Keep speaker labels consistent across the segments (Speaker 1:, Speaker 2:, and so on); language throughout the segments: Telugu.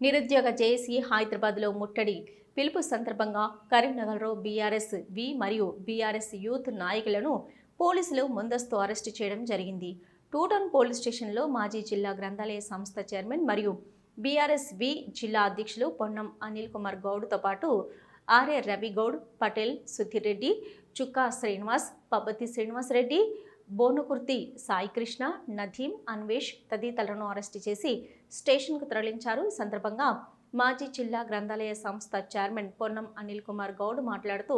Speaker 1: నిరుద్యోగ జేఏసీ హైదరాబాద్లో ముట్టడి. పిలుపు సందర్భంగా కరీంనగర్లో బీఆర్ఎస్ వి మరియు బీఆర్ఎస్ యూత్ నాయకులను పోలీసులు ముందస్తు అరెస్టు చేయడం జరిగింది. టూటౌన్ పోలీస్ స్టేషన్లో మాజీ జిల్లా గ్రంథాలయ సంస్థ చైర్మన్ మరియు బీఆర్ఎస్ వి జిల్లా అధ్యక్షులు పొన్నం అనిల్ కుమార్ గౌడ్తో పాటు ఆర్ఏ రవిగౌడ్ పటేల్ సుధీర్ రెడ్డి చుక్కా శ్రీనివాస్ పబ్బతి శ్రీనివాస్ రెడ్డి బోనుకుర్తి సాయికృష్ణ నదీం అన్వేష్ తదితరులను అరెస్టు చేసి స్టేషన్కు తరలించారు. ఈ సందర్భంగా మాజీ జిల్లా గ్రంథాలయ సంస్థ చైర్మన్ పొన్నం అనిల్ కుమార్ గౌడ్ మాట్లాడుతూ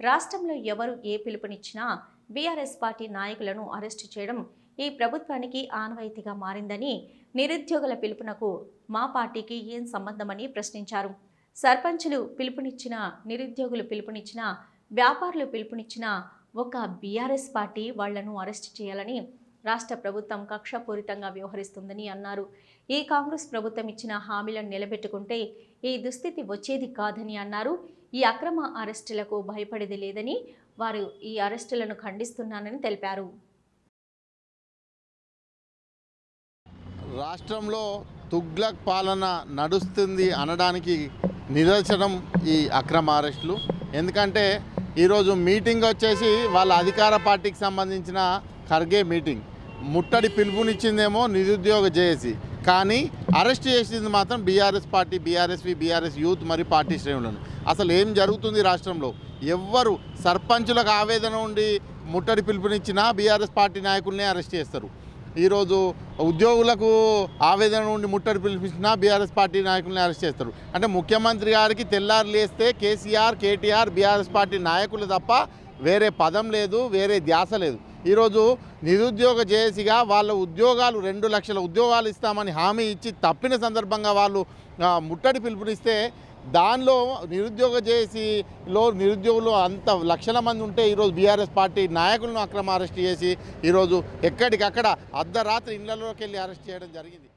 Speaker 1: రాష్ట్రంలో ఎవరు ఏ పిలుపునిచ్చినా బీఆర్ఎస్ పార్టీ నాయకులను అరెస్టు చేయడం ఈ ప్రభుత్వానికి ఆనవాయితీగా మారిందని నిరుద్యోగుల పిలుపునకు మా పార్టీకి ఏం సంబంధమని ప్రశ్నించారు. సర్పంచులు పిలుపునిచ్చిన నిరుద్యోగులు పిలుపునిచ్చిన వ్యాపారులు పిలుపునిచ్చిన ఒక బీఆర్ఎస్ పార్టీ వాళ్ళను అరెస్ట్ చేయాలని రాష్ట్ర ప్రభుత్వం కక్షపూరితంగా వ్యవహరిస్తుందని అన్నారు. ఈ కాంగ్రెస్ ప్రభుత్వం ఇచ్చిన హామీలను నిలబెట్టుకుంటే ఈ దుస్థితి వచ్చేది కాదని అన్నారు. ఈ అక్రమ అరెస్టులకు భయపడేది లేదని వారు ఈ అరెస్టులను ఖండిస్తున్నానని తెలిపారు.
Speaker 2: రాష్ట్రంలో తుగ్లక్ పాలన నడుస్తుంది అనడానికి నిదర్శనం ఈ అక్రమ అరెస్టులు. ఎందుకంటే ఈరోజు మీటింగ్ వచ్చేసి వాళ్ళ అధికార పార్టీకి సంబంధించిన ఖర్గే మీటింగ్. ముట్టడి పిలుపునిచ్చిందేమో నిరుద్యోగ జేఏసీ. కానీ అరెస్ట్ చేసింది మాత్రం BRS party BRSV BRS youth మరియు పార్టీ శ్రేణులను. అసలు ఏం జరుగుతుంది రాష్ట్రంలో? ఎవ్వరు సర్పంచులకు ఆవేదన ఉండి ముట్టడి పిలుపునిచ్చినా బీఆర్ఎస్ పార్టీ నాయకుల్నే అరెస్ట్ చేస్తారు. ఈరోజు ఉద్యోగులకు ఆవేదన ఉండి ముట్టడి పిలిపించినా బీఆర్ఎస్ పార్టీ నాయకుల్ని అరెస్ట్ చేస్తారు. అంటే ముఖ్యమంత్రి గారికి తెల్లారు లేస్తే కేసీఆర్ కేటీఆర్ బీఆర్ఎస్ పార్టీ నాయకులు తప్ప వేరే పదం లేదు వేరే ధ్యాస లేదు. ఈరోజు నిరుద్యోగ జేఏసీగా వాళ్ళ ఉద్యోగాలు రెండు లక్షల ఉద్యోగాలు ఇస్తామని హామీ ఇచ్చి తప్పిన సందర్భంగా వాళ్ళు ముట్టడి పిలుపునిస్తే దానిలో నిరుద్యోగ జేఏసీలో నిరుద్యోగులు అంత లక్షల మంది ఉంటే ఈరోజు బీఆర్ఎస్ పార్టీ నాయకులను అక్రమ అరెస్ట్ చేసి ఈరోజు ఎక్కడికక్కడ అర్ధరాత్రి ఇళ్ళలోకి వెళ్ళి అరెస్ట్ చేయడం జరిగింది.